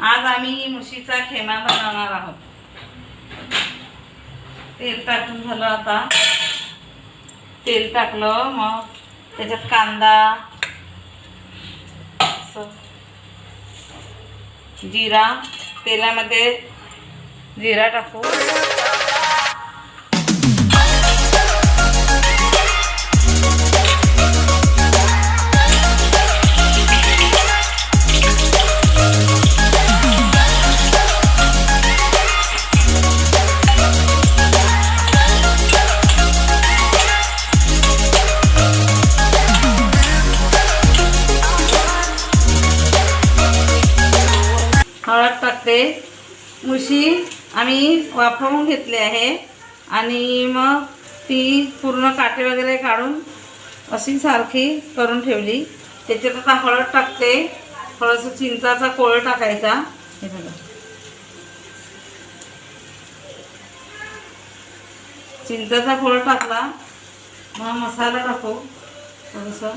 आज आम्ही म्हशीचा खेमा बनवणार आहोत. तेल टाकून झालं आता. तेल टाकलं मग त्याच्यात कांदा जिरा तेलामध्ये जिरा टाकू. ते मुशी आम्ही वाफवून घेतली आहे. आणि मग ती पूर्ण काटे वगैरे काढून अशी सारखी करून ठेवली. त्याच्यात आता हळद टाकते. थोडंसं चिंचाचा कोळ टाकायचा. हे बघा. चिंचाचा कोळ टाकला. मग मसाला टाकू. थोडंसं.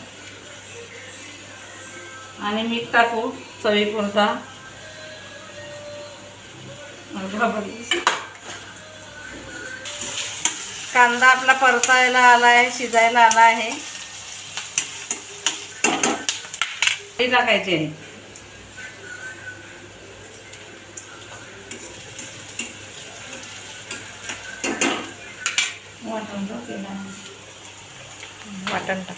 आणि मीठ टाकू. चवीपुरता. कांदा आपला परतायला आला आहे शिजायला आला आहे हे टाकायचे आहे. वाटण. वाटण टाक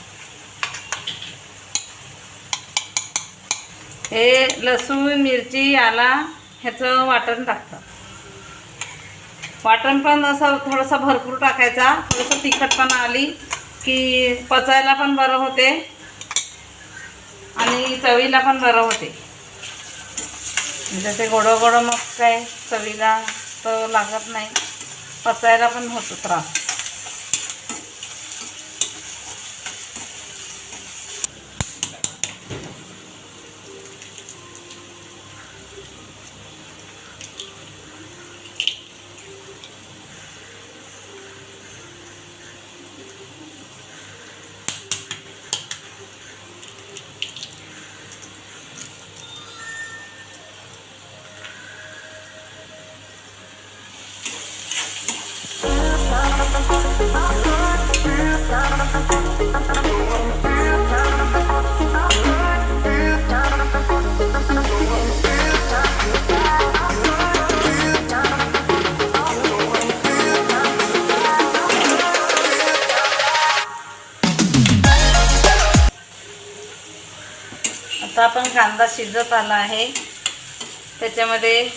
हे लसूण मिरची आला ह्याचं वाटण टाकतं वाटण पण असं थोडंसं भरपूर टाकायचा. थोडंसं तिखटपणा आली की पचायला पण बरं होते. आणि चवीला पण बरं होते. म्हणजे ते गोडं गोडं मग काय चवीला तर लागत नाही. पचायला पण होतो त्रास. आता आपण कांदा शिजत आला आहे. त्याच्यामध्ये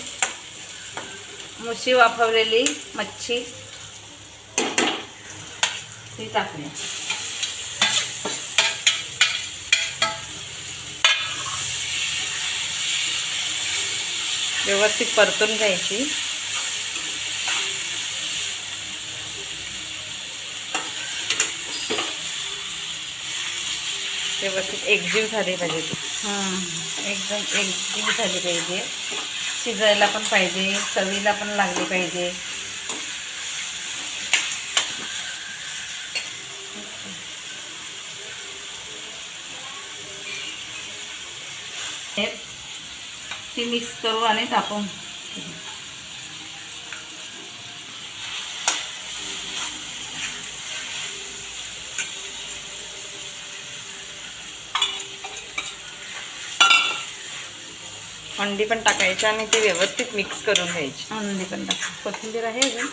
मुशी वाफवलेली मच्छी. ती टाकली व्यवस्थित परतून घ्यायची. व्यवस्थित एकजीव झाली पाहिजे. ती एकदम एकजीव झाली पाहिजे. शिजायला पण पाहिजे चवीला पण लागली पाहिजे. हे ती मिक्स करू आणि टाकून अंडी पण टाकायची आणि ती व्यवस्थित मिक्स करून घ्यायची. अंडी पण टाक. कोथिंबीर आहे अजून.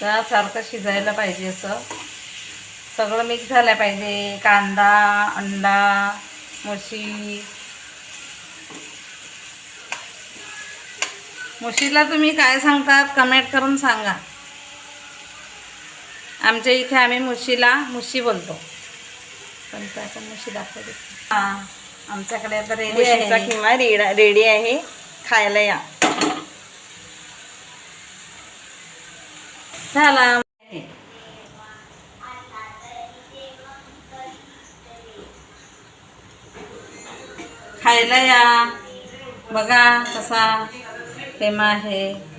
त्यासारखं शिजायला पाहिजे असं. सगळं मिक्स झालं पाहिजे. कांदा अंडा म्हशी म्हशीला तुम्ही काय सांगतात? कमेंट करून सांगा. आमच्या इथे आम्ही म्हशीला म्हशी बोलतो. पण त्या पण म्हशी दाखवते. हां आमच्याकडे आता रेडी आहे. किंवा रेडा रेडी आहे. खायला या. झाला. खायला या. बघा कसा फेमा आहे.